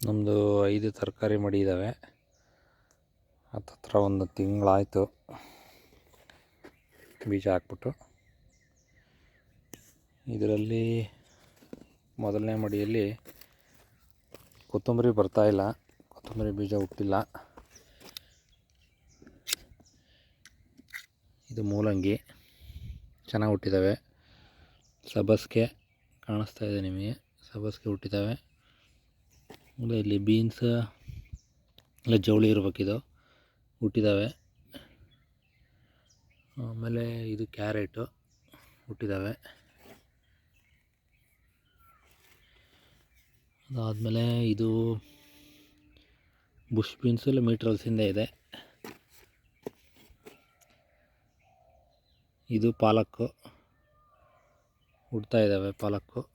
ನಮ್ಮದು ಐದು ತರಕಾರಿ ಮಡಿ ಇದ್ದಾವೆ ಹತ್ತತ್ರ ಒಂದು ತಿಂಗಳಾಯಿತು ಬೀಜ ಹಾಕ್ಬಿಟ್ಟು. ಇದರಲ್ಲಿ ಮೊದಲನೇ ಮಡಿಯಲ್ಲಿ ಕೊತ್ತಂಬರಿ ಬರ್ತಾಯಿಲ್ಲ ಕೊತ್ತಂಬರಿ ಬೀಜ ಹುಟ್ಟಿಲ್ಲ. ಇದು ಮೂಲಂಗಿ. ಚೆನ್ನಾಗಿ ಹುಟ್ಟಿದ್ದಾವೆ ಸಬ್ಬಸಿಗೆ ಕಾಣಿಸ್ತಾ ಇದೆ ನಿಮಗೆ. ಸಬ್ಬಸಿಗೆ ಹುಟ್ಟಿದ್ದಾವೆ ಇಲ್ಲಿ ಬೀನ್ಸ್ ಇಲ್ಲ ಜವಳಿ ಇರಬೇಕಿದು ಹುಟ್ಟಿದ್ದಾವೆ ಆಮೇಲೆ ಇದು ಕ್ಯಾರೆಟು ಹುಟ್ಟಿದ್ದಾವೆ ಅದಾದಮೇಲೆ ಇದು ಬುಷ್ ಬೀನ್ಸ್ ಇಲ್ಲ ಮೀಟ್ರಲ್ಸಿಂದ ಇದೆ. ಇದು ಪಾಲಕ್ಕು. ಹುಡ್ತಾ ಇದ್ದಾವೆ ಪಾಲಕ್ಕು.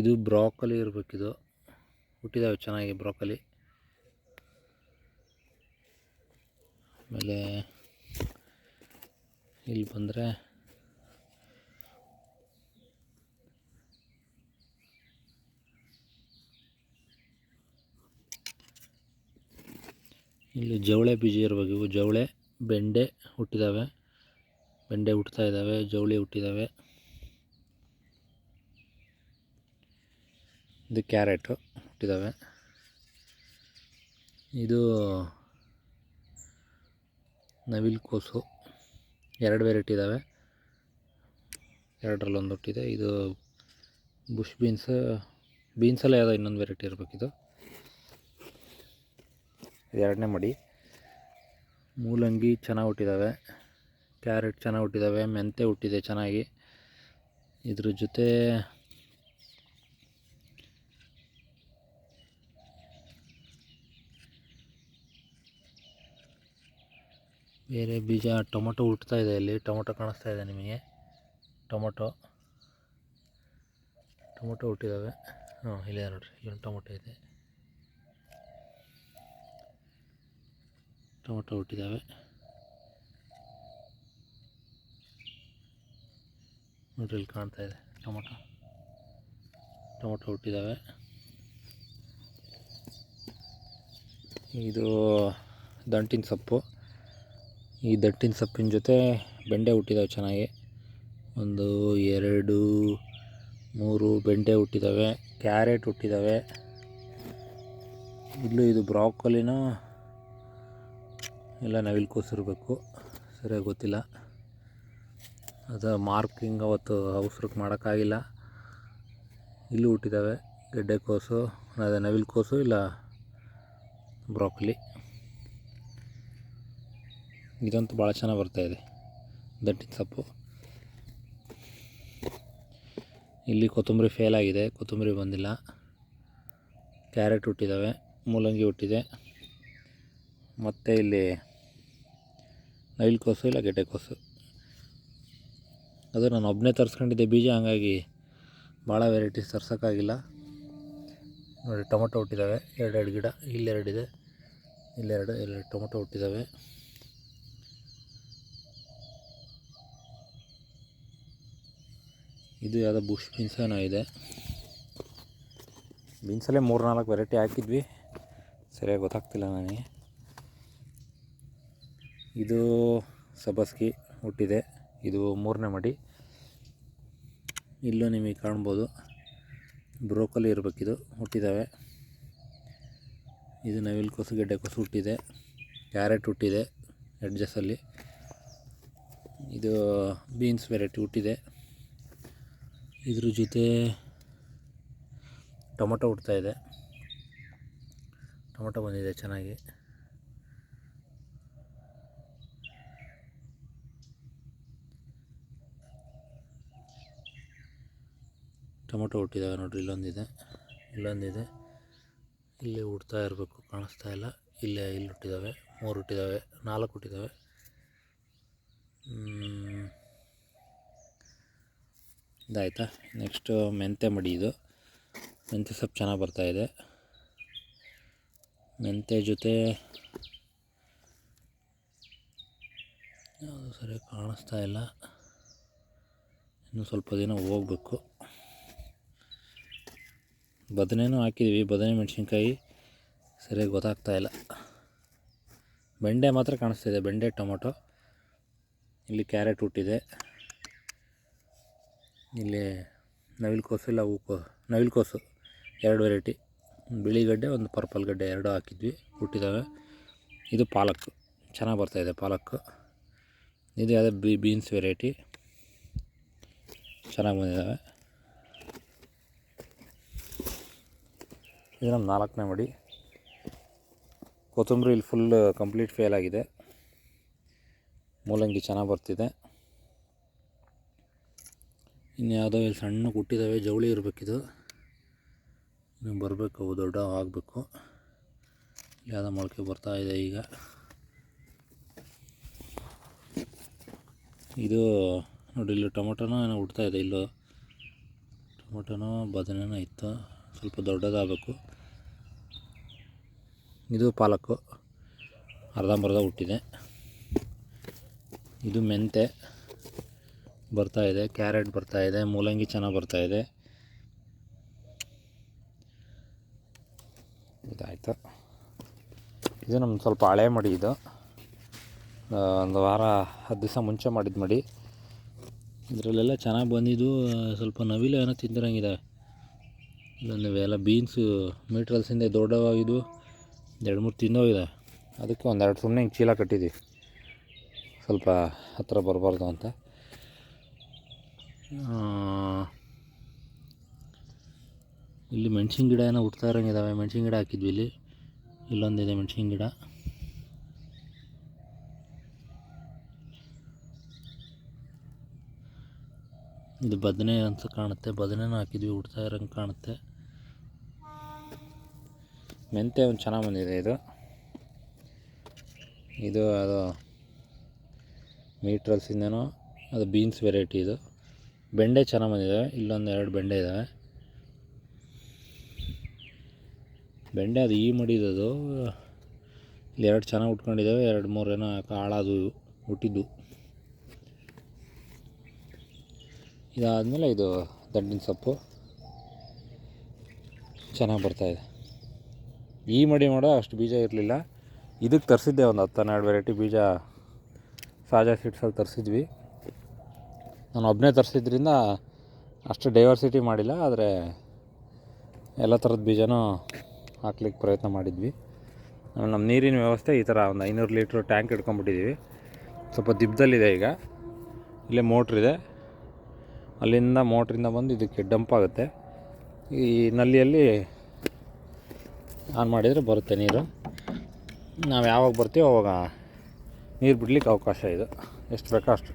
ಇದು ಬ್ರಾಕಲಿ ಇರಬೇಕಿದು ಹುಟ್ಟಿದಾವೆ ಚೆನ್ನಾಗಿ ಬ್ರಾಕಲಿ. ಆಮೇಲೆ ಇಲ್ಲಿ ಬಂದರೆ ಇಲ್ಲಿ ಜವಳೆ ಬೀಜ ಇರಬೇಕು. ಇವು ಜವಳೆ, ಬೆಂಡೆ ಹುಟ್ಟಿದಾವೆ. ಬೆಂಡೆ ಹುಟ್ತಾ ಇದ್ದಾವೆ ಜವಳಿ ಹುಟ್ಟಿದ್ದಾವೆ ಇದು ಕ್ಯಾರೆಟು ಹುಟ್ಟಿದ್ದಾವೆ ಇದು ನವಿಲು ಕೋಸು. ಎರಡು ವೆರೈಟಿ ಇದ್ದಾವೆ ಎರಡರಲ್ಲಿ ಒಂದು ಹುಟ್ಟಿದೆ. ಇದು ಬುಷ್ ಬೀನ್ಸ್ ಬೀನ್ಸಲ್ಲೇ ಯಾವುದೋ ಇನ್ನೊಂದು ವೆರೈಟಿ ಇರಬೇಕಿದು ಎರಡನೇ ಮಡಿ. ಮೂಲಂಗಿ ಚೆನ್ನಾಗಿ ಹುಟ್ಟಿದ್ದಾವೆ ಕ್ಯಾರೆಟ್ ಚೆನ್ನಾಗಿ ಹುಟ್ಟಿದ್ದಾವೆ ಮೆಂತೆ ಹುಟ್ಟಿದೆ ಚೆನ್ನಾಗಿ. ಇದ್ರ ಜೊತೆ ಬೇರೆ ಬೀಜ ಟೊಮೊಟೊ ಹುಟ್ತಾ ಇದೆ ಇಲ್ಲಿ. ಟೊಮೊಟೊ ಕಾಣಿಸ್ತಾ ಇದೆ ನಿಮಗೆ. ಟೊಮೊಟೊ. ಟೊಮೊಟೊ ಹುಟ್ಟಿದ್ದಾವೆ ಹಾಂ ಇಲ್ಲೇ ನೋಡಿರಿ. ಇಲ್ಲೊಂದು ಟೊಮೊಟೊ ಇದೆ. ಟೊಮೊಟೊ ಹುಟ್ಟಿದ್ದಾವೆ ನೋಡ್ರಿ, ಇಲ್ಲಿ ಕಾಣ್ತಾ ಇದೆ ಟೊಮೊಟೊ. ಟೊಮೊಟೊ ಹುಟ್ಟಿದ್ದಾವೆ ಇದು ದಂಟಿನ ಸೊಪ್ಪು. ಈ ದಟ್ಟಿನ ಸೊಪ್ಪಿನ ಜೊತೆ ಬೆಂಡೆ ಹುಟ್ಟಿದಾವೆ ಚೆನ್ನಾಗಿ. ಒಂದು, ಎರಡು, ಮೂರು ಬೆಂಡೆ ಹುಟ್ಟಿದಾವೆ, ಕ್ಯಾರೆಟ್ ಹುಟ್ಟಿದಾವೆ. ಇಲ್ಲೂ ಇದು ಬ್ರಾಕೊಲಿನ? ಇಲ್ಲ ನವಿಲು ಕೂಸಿರಬೇಕು ಸರಿಯಾಗಿ ಗೊತ್ತಿಲ್ಲ. ಅದು ಮಾರ್ಕಿಂಗ್ ಅವತ್ತು ಅವಸರಕ್ಕೆ ಮಾಡೋಕ್ಕಾಗಿಲ್ಲ. ಇಲ್ಲೂ ಹುಟ್ಟಿದ್ದಾವೆ ಗೆಡ್ಡೆಕೋಸು ಅದೇ ನವಿಲು ಕೋಸು ಇಲ್ಲ ಬ್ರಾಕೊಲಿ. ಇದಂತೂ ಭಾಳ ಚೆನ್ನಾಗಿ ಬರ್ತಾಯಿದೆ ದಟ್ಟಿನ ಸೊಪ್ಪು. ಇಲ್ಲಿ ಕೊತ್ತಂಬರಿ ಫೇಲ್ ಆಗಿದೆ. ಕೊತ್ತಂಬರಿ ಬಂದಿಲ್ಲ. ಕ್ಯಾರೆಟ್ ಹುಟ್ಟಿದ್ದಾವೆ ಮೂಲಂಗಿ ಹುಟ್ಟಿದೆ. ಮತ್ತು ಇಲ್ಲಿ ನೈಲ್ ಕೋಸು ಇಲ್ಲ ಗೆಡ್ಡೆಕೋಸು. ಅದು ನಾನು ಒಬ್ಬನೇ ತರಿಸ್ಕೊಂಡಿದ್ದೆ ಬೀಜ, ಹಂಗಾಗಿ ಭಾಳ ವೆರೈಟೀಸ್ ತರ್ಸೋಕ್ಕಾಗಿಲ್ಲ. ನೋಡಿ, ಟೊಮೊಟೊ ಹುಟ್ಟಿದ್ದಾವೆ ಎರಡೆರಡು ಗಿಡ, ಇಲ್ಲೆರಡಿದೆ. ಇಲ್ಲೆರಡು ಎರಡು ಟೊಮೊಟೊ ಹುಟ್ಟಿದ್ದಾವೆ ಇದು ಯಾವುದೋ ಬುಷ್ ಬೀನ್ಸ್ ಏನೋ ಇದೆ. ಬೀನ್ಸಲ್ಲೇ ಮೂರು ನಾಲ್ಕು ವೆರೈಟಿ ಹಾಕಿದ್ವಿ. ಸರಿಯಾಗಿ ಗೊತ್ತಾಗ್ತಿಲ್ಲ ನನಗೆ. ಇದು ಸಬಸ್ಕಿ ಹುಟ್ಟಿದೆ. ಇದು ಮೂರನೇ ಮಡಿ. ಇಲ್ಲೂ ನಿಮಗೆ ಕಾಣ್ಬೋದು. ಬ್ರೋಕಲಿ ಇರಬೇಕಿದು. ಹುಟ್ಟಿದ್ದಾವೆ ಇದು ನವಿಲು ಕೋಸು, ಗೆಡ್ಡೆ ಕೋಸು ಹುಟ್ಟಿದೆ. ಕ್ಯಾರೆಟ್ ಹುಟ್ಟಿದೆ. ಎಡ್ಜಸ್ಸಲ್ಲಿ. ಇದು ಬೀನ್ಸ್ ವೆರೈಟಿ ಹುಟ್ಟಿದೆ. ಇದ್ರ ಜೊತೆ ಟೊಮೊಟೊ ಇದೆ. ಟೊಮೊಟೊ ಬಂದಿದೆ ಚೆನ್ನಾಗಿ. ಟೊಮೊಟೊ ಹುಟ್ಟಿದ್ದಾವೆ ನೋಡ್ರಿ, ಇಲ್ಲೊಂದಿದೆ ಇಲ್ಲೊಂದಿದೆ. ಇಲ್ಲಿ ಹುಡ್ತಾ ಇರಬೇಕು, ಕಾಣಿಸ್ತಾ ಇಲ್ಲ. ಇಲ್ಲೇ, ಇಲ್ಲಿ ಹುಟ್ಟಿದ್ದಾವೆ ಮೂರು ಹುಟ್ಟಿದ್ದಾವೆ ನಾಲ್ಕು ಹುಟ್ಟಿದ್ದಾವೆ ಇದಾಯ್ತಾ? ನೆಕ್ಸ್ಟು ಮೆಂತೆ ಮಡಿ ಇದು. ಮೆಂತೆ ಸೊಪ್ಪು ಚೆನ್ನಾಗಿ ಬರ್ತಾಯಿದೆ ಮೆಂತೆ ಜೊತೆ ಯಾವುದು ಸರಿ ಕಾಣಿಸ್ತಾ ಇಲ್ಲ. ಇನ್ನು ಸ್ವಲ್ಪ ದಿನ ಹೋಗ್ಬೇಕು. ಬದನೆನೂ ಹಾಕಿದ್ದೀವಿ ಬದನೆ ಮೆಣಸಿನ್ಕಾಯಿ ಸರಿಯಾಗಿ ಗೊತ್ತಾಗ್ತಾ ಇಲ್ಲ. ಬೆಂಡೆ ಮಾತ್ರ ಕಾಣಿಸ್ತಿದೆ ಬೆಂಡೆ, ಟೊಮೊಟೊ. ಇಲ್ಲಿ ಕ್ಯಾರೆಟ್ ಹುಟ್ಟಿದೆ. ಇಲ್ಲಿ ನವಿಲುಕೋಸು ಇಲ್ಲ ಹೂಕೋ ನವಿಲುಕೋಸು ಎರಡು ವೆರೈಟಿ. ಬಿಳಿ ಗಡ್ಡೆ ಒಂದು ಪರ್ಪಲ್ ಗಡ್ಡೆ ಎರಡು ಹಾಕಿದ್ವಿ ಹುಟ್ಟಿದಾಗ ಇದು ಪಾಲಕ್, ಚೆನ್ನಾಗಿ ಬರ್ತಾಯಿದೆ ಪಾಲಕ್. ಇದು ಯಾವುದೇ ಬಿ, ಬೀನ್ಸ್ ವೆರೈಟಿ. ಚೆನ್ನಾಗಿ ಬಂದಿದ್ದಾವೆ ಇದು ನಮ್ಮ ನಾಲ್ಕನೇ ಮಡಿ. ಕೊತ್ತಂಬರಿ ಇಲ್ಲಿ ಫುಲ್ ಕಂಪ್ಲೀಟ್ ಫೇಲ್ ಆಗಿದೆ. ಮೂಲಂಗಿ ಚೆನ್ನಾಗಿ ಬರ್ತಿದೆ. ಇನ್ನು ಯಾವುದೋ ಇಲ್ಲಿ ಸಣ್ಣ ಹುಟ್ಟಿದ್ದಾವೆ ಜವಳಿ ಇರಬೇಕಿದು. ಇನ್ನು ಬರಬೇಕು, ಅವು ದೊಡ್ಡ ಆಗಬೇಕು. ಯಾವುದೋ ಮೊಳಕೆ ಬರ್ತಾ ಇದೆ ಈಗ. ಇದು ನೋಡಿ, ಇಲ್ಲಿ ಟೊಮೊಟೊನೋ ಏನೋ ಹುಡ್ತಾ ಇದೆ, ಇಲ್ಲೋ. ಟೊಮೊಟೊನೋ, ಬದನೇನೋ ಇತ್ತು. ಸ್ವಲ್ಪ ದೊಡ್ಡದಾಗಬೇಕು. ಇದು ಪಾಲಕ್ಕು. ಅರ್ಧಂಬರ್ಧ ಹುಟ್ಟಿದೆ. ಇದು ಮೆಂತೆ ಬರ್ತಾ ಇದೆ, ಕ್ಯಾರೆಟ್ ಬರ್ತಾ ಇದೆ, ಮೂಲಂಗಿ ಚೆನ್ನಾಗಿ ಬರ್ತಾ ಇದೆ. ಇದಾಯಿತು. ಇದು ನಮ್ಮ ಸ್ವಲ್ಪ ಹಳೆ ಮಡಿ ಇದು. ಒಂದು ವಾರ, ಹತ್ತು ದಿವಸ ಮುಂಚೆ ಮಾಡಿದ ಮಡಿ. ಇದರಲ್ಲೆಲ್ಲ ಚೆನ್ನಾಗಿ ಬಂದಿದ್ದು ಸ್ವಲ್ಪ ನವಿಲು ಏನೋ ತಿಂದಿರಂಗಿದೆ. ಇಲ್ಲೊಂದು ಇವೆಲ್ಲ ಬೀನ್ಸು ಮೀಟ್ರಲ್ಸಿಂದ ದೊಡ್ಡವಾಗಿದ್ದು, ಎರಡು ಮೂರು ತಿಂದೋಗಿದೆ. ಅದಕ್ಕೆ ಒಂದೆರಡು ಸುಮ್ಮನೆ ಹಿಂಗೆ ಚೀಲ ಕಟ್ಟಿದ್ದೀವಿ ಸ್ವಲ್ಪ ಹತ್ತಿರ ಬರಬಾರ್ದು ಅಂತ. ಇಲ್ಲಿ ಮೆಣಸಿನ ಗಿಡ ಏನೋ ಹುಟ್ತಾ ಇರೋಂಗಿದಾವೆ ಮೆಣಸಿನ ಗಿಡ ಹಾಕಿದ್ವಿ ಇಲ್ಲಿ. ಇಲ್ಲೊಂದಿದೆ ಮೆಣಸಿನ ಗಿಡ. ಇದು ಬದನೆ ಅಂತ ಕಾಣುತ್ತೆ. ಬದನೆನೂ ಹಾಕಿದ್ವಿ ಹುಡ್ತಾ ಇರೋಂಗೆ ಕಾಣುತ್ತೆ. ಮೆಂತೆ ಒಂದು ಚೆನ್ನಾಗಿ ಬಂದಿದೆ ಇದು. ಇದು ಅದು ಮೀಟ್ರಲ್ಸಿಂದನೋ ಅದು ಬೀನ್ಸ್ ವೆರೈಟಿ ಇದು. ಬೆಂಡೆ ಚೆನ್ನಾಗಿ ಬಂದಿದೆ. ಇಲ್ಲೊಂದು ಎರಡು ಬೆಂಡೆ ಇದ್ದಾವೆ ಬೆಂಡೆ ಅದು ಈ ಮಡಿದದು ಇಲ್ಲಿ ಎರಡು ಚೆನ್ನಾಗಿ ಉಟ್ಕೊಂಡಿದ್ದಾವೆ ಎರಡು ಮೂರು ಏನೋ ಕಾಳದು ಹುಟ್ಟಿದ್ದು. ಇದಾದಮೇಲೆ ಇದು ದಂಡಿನ ಸೊಪ್ಪು. ಚೆನ್ನಾಗಿ ಬರ್ತಾಯಿದೆ ಈ ಮಡಿ ಮಾಡೋ ಅಷ್ಟು ಬೀಜ ಇರಲಿಲ್ಲ. ಇದಕ್ಕೆ ತರಿಸಿದ್ದೆ ಒಂದು ಹತ್ತು ಹನ್ನೆರಡು ವೆರೈಟಿ ಬೀಜ. ಸಾಜಾ ಸೀಡ್ಸಲ್ಲಿ ತರಿಸಿದ್ವಿ. ನಾನು ಒಬ್ಬನೇ ತರಿಸಿದ್ರಿಂದ ಅಷ್ಟು ಡೈವರ್ಸಿಟಿ ಮಾಡಿಲ್ಲ, ಆದರೆ ಎಲ್ಲ ಥರದ ಬೀಜನೂ ಹಾಕ್ಲಿಕ್ಕೆ ಪ್ರಯತ್ನ ಮಾಡಿದ್ವಿ. ನಮ್ಮ ನೀರಿನ ವ್ಯವಸ್ಥೆ ಈ ಥರ ಒಂದು ಐನೂರು ಲೀಟ್ರ್ ಟ್ಯಾಂಕ್ ಇಟ್ಕೊಂಡ್ಬಿಟ್ಟಿದ್ದೀವಿ ಸ್ವಲ್ಪ ದಿಬ್ಬದಲ್ಲಿದೆ ಈಗ. ಇಲ್ಲೇ ಮೋಟ್ರಿದೆ ಅಲ್ಲಿಂದ ಮೋಟ್ರಿಂದ ಬಂದು ಇದಕ್ಕೆ ಡಂಪ್ ಆಗುತ್ತೆ. ಈ ನಲ್ಲಿಯಲ್ಲಿ ಆನ್ ಮಾಡಿದರೆ ಬರುತ್ತೆ ನೀರು. ನಾವು ಯಾವಾಗ ಬರ್ತೀವೋ ಅವಾಗ ನೀರು ಬಿಡ್ಲಿಕ್ಕೆ ಅವಕಾಶ ಇದು. ಎಷ್ಟು ಬೇಕೋ ಅಷ್ಟು.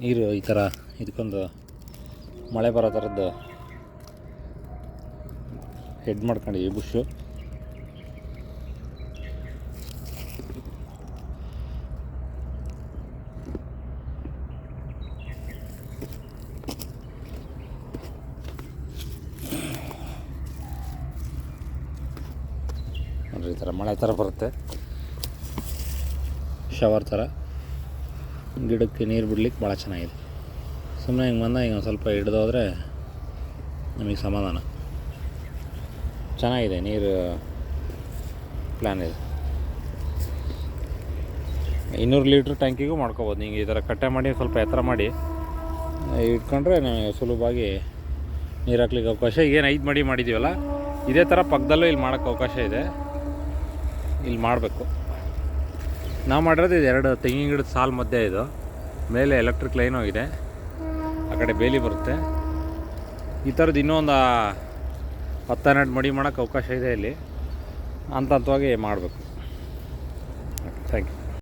ನೀರು ಈ ಥರ ಇದಕ್ಕೊಂದು ಮಳೆ ಬರೋ ಥರದ್ದು ಹೆಡ್ ಮಾಡ್ಕೊಂಡಿವಿ ಬುಷು. ಈ ಥರ ಮಳೆ ಥರ ಬರುತ್ತೆ. ಶವರ್ ಥರ. ಗಿಡಕ್ಕೆ ನೀರು ಬಿಡ್ಲಿಕ್ಕೆ ಭಾಳ ಚೆನ್ನಾಗಿದೆ. ಸುಮ್ಮನೆ ಹಿಂಗೆ ಬಂದ ಹಿಂಗೆ ಸ್ವಲ್ಪ ಹಿಡ್ದೋದ್ರೆ ನಮಗೆ ಸಮಾಧಾನ. ಚೆನ್ನಾಗಿದೆ ನೀರು ಪ್ಲ್ಯಾನ್ ಇದೆ. ಇನ್ನೂರು ಲೀಟ್ರ್ ಟ್ಯಾಂಕಿಗೂ ಮಾಡ್ಕೋಬೋದು. ನೀವು ಈ ಥರ ಕಟ್ಟೆ ಮಾಡಿ ಸ್ವಲ್ಪ ಎತ್ತರ ಮಾಡಿ, ಇಟ್ಕೊಂಡ್ರೆ ನಮಗೆ ಸುಲಭವಾಗಿ ನೀರು ಹಾಕ್ಲಿಕ್ಕೆ ಅವಕಾಶ. ಏನು ಐದು ಮಡಿ ಮಾಡಿದ್ದೀವಲ್ಲ, ಇದೇ ಥರ ಪಕ್ಕದಲ್ಲೂ ಇಲ್ಲಿ ಮಾಡೋಕ್ಕೆ ಅವಕಾಶ ಇದೆ. ಇಲ್ಲಿ ಮಾಡಬೇಕು. ನಾವು ಮಾಡಿರೋದು ಇದು ಎರಡು ತೆಂಗಿನ ಗಿಡದ ಸಾಲು ಮಧ್ಯೆ ಇದು. ಮೇಲೆ ಎಲೆಕ್ಟ್ರಿಕ್ ಲೈನ್ ಇದೆ ಆ ಕಡೆ ಬೇಲಿ ಬರುತ್ತೆ. ಈ ಥರದ್ದು ಇನ್ನೊಂದು ಹತ್ತು ಹನ್ನೆರಡು ಮಡಿ ಮಾಡೋಕ್ಕೆ ಅವಕಾಶ ಇದೆ ಇಲ್ಲಿ. ಹಂತ ಹಂತವಾಗಿ ಮಾಡಬೇಕು ಥ್ಯಾಂಕ್ ಯು